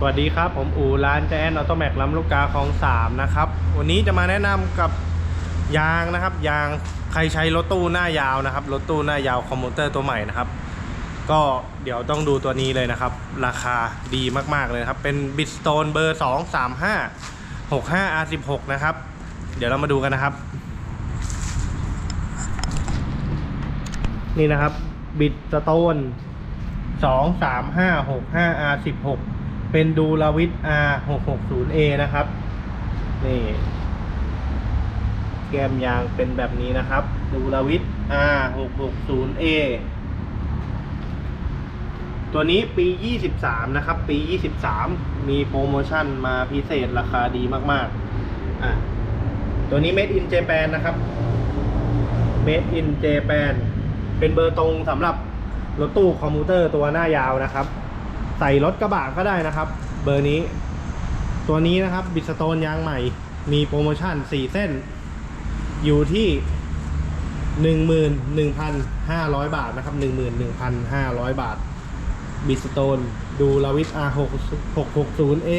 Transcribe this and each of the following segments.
สวัสดีครับ ผมอูร้านแจนออโตแม็กลำลูกกาของสามนะครับ วันนี้จะมาแนะนำกับยางนะครับ ยางใครใช้รถตู้หน้ายาวนะครับ รถตู้หน้ายาวคอมมูเตอร์ตัวใหม่นะครับ ก็เดี๋ยวต้องดูตัวนี้เลยนะครับ ราคาดีมากๆเลยครับ เป็นบิสโตนเบอร์ 2 3 5 6 5 R16 นะครับ เดี๋ยวเรามาดูกันนะครับ นี่นะครับบิดสโตนสองสามห้าหกห้า R สิบหก เป็นดูลาวิท R หกหกศูนย์ A นะครับ นี่ แก้มยางเป็นแบบนี้นะครับ ดูลาวิท R หกหกศูนย์ A ตัวนี้ปี 23 นะครับ ปี 23 มีโปรโมชั่นมาพิเศษราคาดีมาก ๆ อะ ตัวนี้ Made in Japan นะครับ Made in Japan เป็นเบอร์ตรงสำหรับรถตู้คอมพิวเตอร์ตัวหน้ายาวนะครับ ใส่รถกระบะก็ได้นะครับ เบอร์นี้ ตัวนี้นะครับบิสโตนยางใหม่ มีโปรโมชั่น 4 เส้น อยู่ที่ 11,500 บาทนะครับ 11,500 บาทบิสโตนดูลาวิส R 660A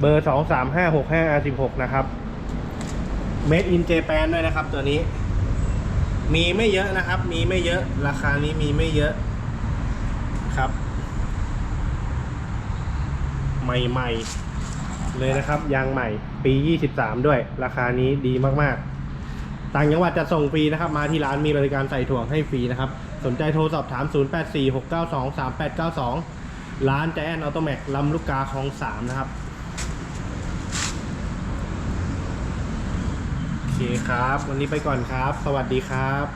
เบอร์ 23565 R16 นะครับ Made in Japan ด้วยนะครับตัวนี้ มีไม่เยอะนะครับ มีไม่เยอะ ราคานี้มีไม่เยอะครับ ใหม่ๆ เลยนะครับ ยางใหม่ปี 23 ด้วย ราคานี้ดีมากๆ ต่างจังหวัดจะส่งฟรีนะครับ มาที่ร้านมีบริการใส่ถ่วงให้ฟรีนะครับ สนใจโทรสอบถาม 0846923892 ร้านแจนออโตแม็กลำลูกกาคลอง3นะครับโอเคครับ วันนี้ไปก่อนครับ สวัสดีครับ